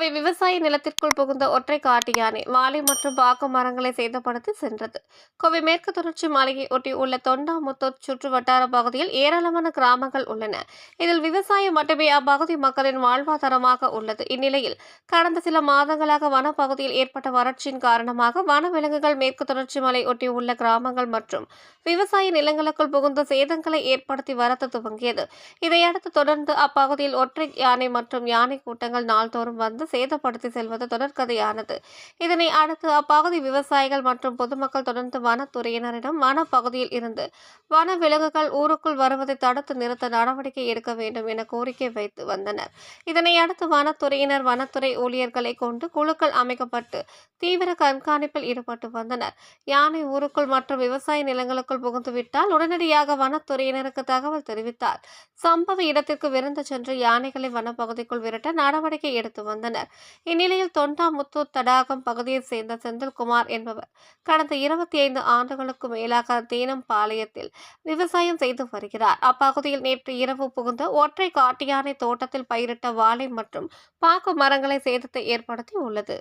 கோவை விவசாய நிலத்திற்குள் புகுந்த ஒற்றை காட்டு யானை வாழை மற்றும் பாக்கு மரங்களை சேதப்படுத்தி சென்றது. கோவை மேற்கு தொடர்ச்சி மலையை ஒட்டி உள்ள தொண்டாமுத்தூர் சுற்று வட்டார பகுதியில் ஏராளமான கிராமங்கள் உள்ளன. இதில் விவசாயம் மட்டுமே அப்பகுதி மக்களின் வாழ்வாதாரமாக உள்ளது. இந்நிலையில் கடந்த சில மாதங்களாக வனப்பகுதியில் ஏற்பட்ட வறட்சியின் காரணமாக வனவிலங்குகள் மேற்கு தொடர்ச்சி மலை ஒட்டி உள்ள கிராமங்கள் மற்றும் விவசாய நிலங்களுக்குள் புகுந்த சேதங்களை ஏற்படுத்தி வரத்து துவங்கியது. இதையடுத்து தொடர்ந்து அப்பகுதியில் ஒற்றை யானை மற்றும் யானை கூட்டங்கள் நாள்தோறும் வந்து சேதப்படுத்தி செல்வது தொடர்கதையானது. இதனை அடுத்து அப்பகுதி விவசாயிகள் மற்றும் பொதுமக்கள் தொடர்ந்து வனத்துறையினரிடம் வனப்பகுதியில் இருந்து வன விலங்குகள் ஊருக்குள் வருவதை தடுத்து நிறுத்த நடவடிக்கை எடுக்க வேண்டும் என கோரிக்கை வைத்து வந்தனர். இதனை அடுத்து வனத்துறையினர் வனத்துறை ஊழியர்களை கொண்டு குழுக்கள் அமைக்கப்பட்டு தீவிர கண்காணிப்பில் ஈடுபட்டு வந்தனர். யானை ஊருக்குள் மற்றும் விவசாய நிலங்களுக்குள் புகுந்துவிட்டால் உடனடியாக வனத்துறையினருக்கு தகவல் தெரிவித்தார். சம்பவ இடத்திற்கு விருந்து சென்று யானைகளை வனப்பகுதிக்குள் விரட்ட நடவடிக்கை எடுத்து வந்தனர். இந்நிலையில் தொண்டாமுத்தூர் தடாகம் பகுதியைச் சேர்ந்த செந்தில்குமார் என்பவர் கடந்த இருபத்தி ஐந்து ஆண்டுகளுக்கு மேலாக தேனம்பாளையத்தில் விவசாயம் செய்து வருகிறார். அப்பகுதியில் நேற்று இரவு புகுந்த ஒற்றை காட்டியானை தோட்டத்தில் பயிரிட்ட வாழை மற்றும் பாக்கு மரங்களை சேதத்தை ஏற்படுத்தி உள்ளது